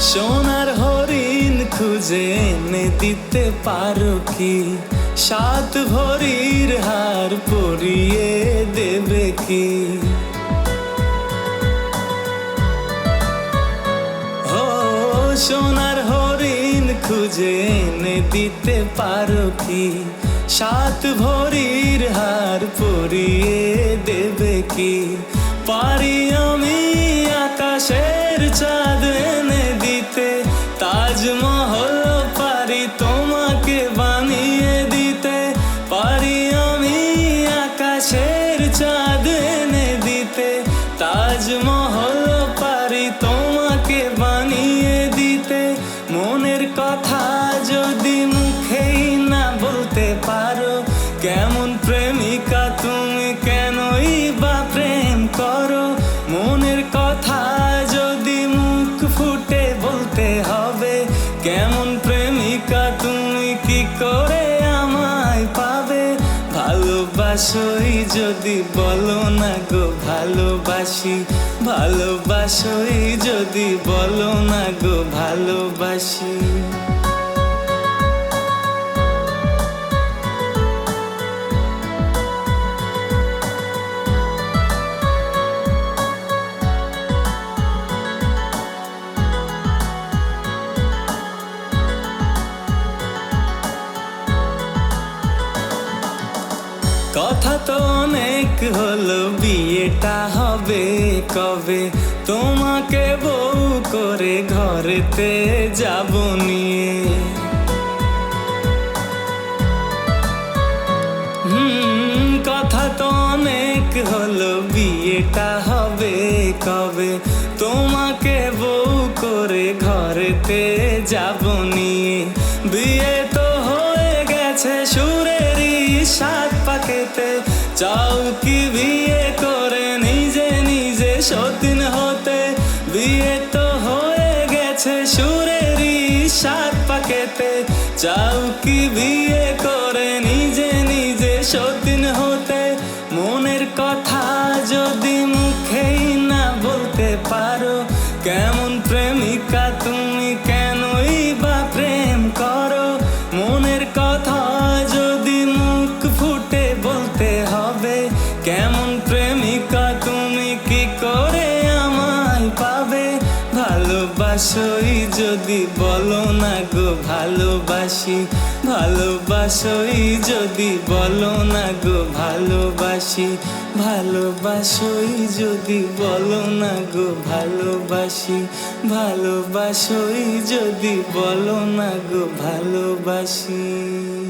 সোনার হরিণ খুঁজে এনে দিতে পারো কি? সাত ভরির হার পরিয়ে দেবে কি? ও সোনার হরিণ খুঁজে এনে দিতে পারো কি? সাত ভরির হার পরিয়ে দেবে কি? পারি তাজমহল পারি তোমাকে বানিয়ে দিতে, পারি আমি আকাশের চাঁদ এনে দিতে। তাজমহল পারি তোমাকে বানিয়ে দিতে, মনের কথা যদি মুখেই না বলতে পারো, কেমন প্রেমিকা তুমি কেনই করে আমায় পাবে। ভালোবাসোই যদি বলো না গো, ভালোবাসি। ভালোবাসোই যদি বলো না গো, ভালোবাসি। কথা তো অনেক হলো, বিয়েটা হবে কবে? তোমাকে বউ করে ঘরেতে যাব নিয়ে। কথা তো অনেক হলো, বিয়েটা হবে কবে? তোমাকে বউ করে ঘরেতে যাব নিয়ে। বিয়ে তো হয়ে গেছে সুরেরই সাত পাকেতে চাও কি বিয়ে করে নিজে নিজে সতীন হতে? বিয়ে তো হয়ে গেছে সুরেরই সাত পাকেতে। চাও কি বিয়ে করে নিজে নিজে সতীন হতে? মনের কথা যদি মুখেই না বলতে পারো, কেমন প্রেমিকা তুমি ভালোবাসোই যদি বলো না গো, ভালোবাসি। ভালোবাসোই যদি বলো না গো, ভালোবাসি। ভালোবাসোই যদি বলো না গো, ভালোবাসি। ভালোবাসোই যদি বলো না গো, ভালোবাসি।